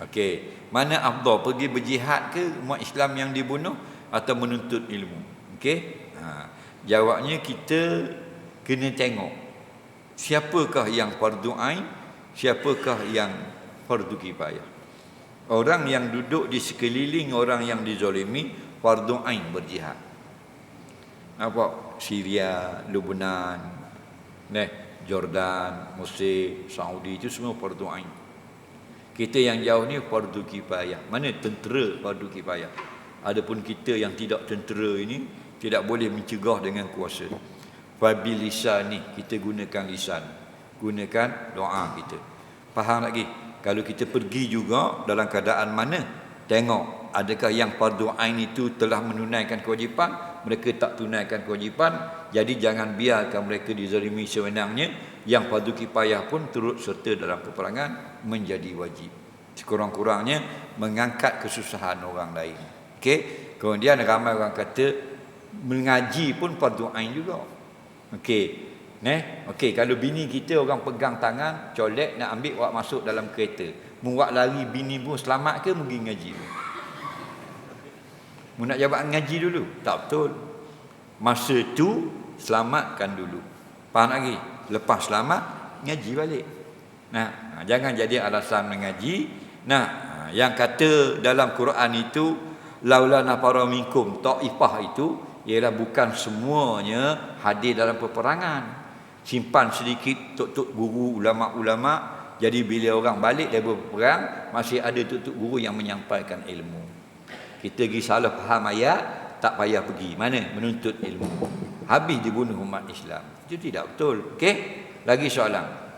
Okey, mana afdal pergi berjihad ke umat Islam yang dibunuh atau menuntut ilmu? Okey? Ha, jawabnya kita kena tengok siapakah yang fardu ain, siapakah yang fardu kifayah. Orang yang duduk di sekeliling orang yang dizalimi fardu ain berjihad. Apa? Syria, Lebanon, ne, Jordan, Mesir, Saudi itu semua fardu ain. Kita yang jauh ni fardu kifayah. Mana tentera fardu kifayah? Adapun kita yang tidak tentera ini tidak boleh mencegah dengan kuasa. Fabil lisan ni kita gunakan lisan. Gunakan doa kita. Faham lagi? Kalau kita pergi juga dalam keadaan mana? Tengok adakah yang fardu ain itu telah menunaikan kewajipan, mereka tak tunaikan kewajipan, jadi jangan biarkan mereka dizalimi sewenangnya yang fardu kifayah pun turut serta dalam peperangan menjadi wajib. Sekurang-kurangnya mengangkat kesusahan orang lain. Okey. Kemudian ramai orang kata mengaji pun fardu ain juga. Okey. Neh, okey kalau bini kita orang pegang tangan, colek nak ambil awak masuk dalam kereta. Muak lari bini pun selamat ke pergi ngaji? Mu nak jawab ngaji dulu? Tak betul. Masa tu selamatkan dulu. Faham lagi? Lepas selamat ngaji balik. Nah, ha, jangan jadi alasan mengaji. Nah, ha, yang kata dalam Quran itu laula nafara minkum taifah itu ialah bukan semuanya hadir dalam peperangan simpan sedikit tok-tok guru ulama-ulama jadi bila orang balik dari berperang masih ada tok-tok guru yang menyampaikan ilmu kita pergi salah faham ayat tak payah pergi. Mana? Menuntut ilmu. Habis dibunuh umat Islam. Itu tidak betul. Okey? Lagi soalan